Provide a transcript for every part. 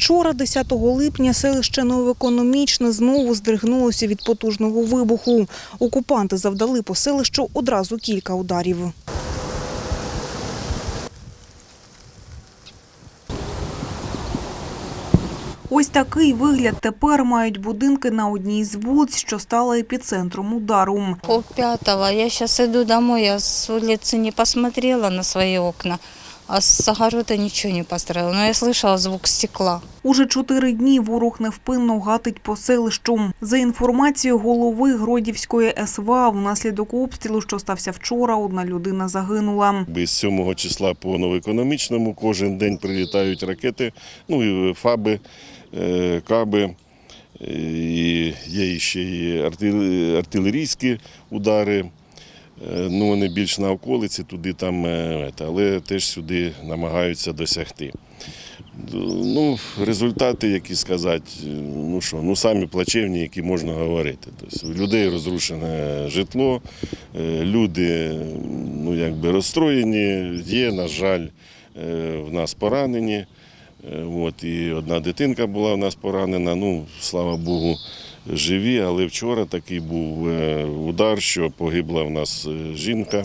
Вчора, 10 липня, селище Новоекономічне знову здригнулося від потужного вибуху. Окупанти завдали по селищу одразу кілька ударів. Ось такий вигляд тепер мають будинки на одній з вулиць, що стала епіцентром удару. Пол пятого. Я сейчас иду домой, я с улицы не посмотрела на свои окна, а с огорода ничего не построила. Но я слышала звук стекла. Уже чотири дні ворог невпинно гатить по селищу. За інформацією голови Гродівської СВА, внаслідок обстрілу, що стався вчора, одна людина загинула. Без 7 числа по новоекономічному кожен день прилітають ракети, ну і фаби, е, каби. Е, І є ще арти- артилерійські удари. Е, Ну, вони більш на околиці, туди там, е, але теж сюди намагаються досягти. Ну, результати, які сказати, ну що, ну самі плачевні, які можна говорити. Тобто, у людей розрушене житло, е, люди ну, якби розстроєні, є, на жаль, е, в нас поранені. Е, От, і одна дитинка була в нас поранена. Ну, слава Богу, живі, але вчора такий був е, удар, що погибла в нас е, жінка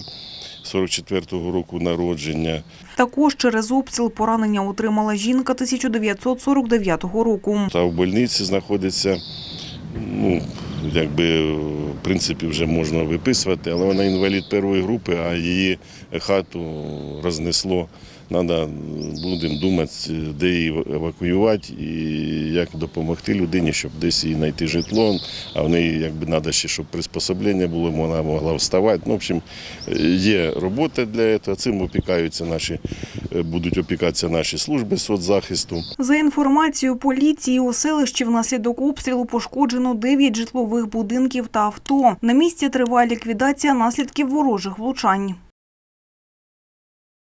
44-го року народження. Також через обстріл поранення отримала жінка 1949 року. Та в больниці знаходиться, ну, якби, в принципі, вже можна виписувати, але вона інвалід першої групи, а її хату рознесло. Треба, будемо думати, де її евакуювати і як допомогти людині, щоб десь їй знайти житло. А в неї якби треба ще, щоб приспособлення було, вона могла вставати. Ну, в общем, є робота для цього. Цим опікаються наші, будуть опікатися наші служби соцзахисту. За інформацією поліції, у селищі внаслідок обстрілу пошкоджено 9 житлових будинків та авто. На місці триває ліквідація наслідків ворожих влучань.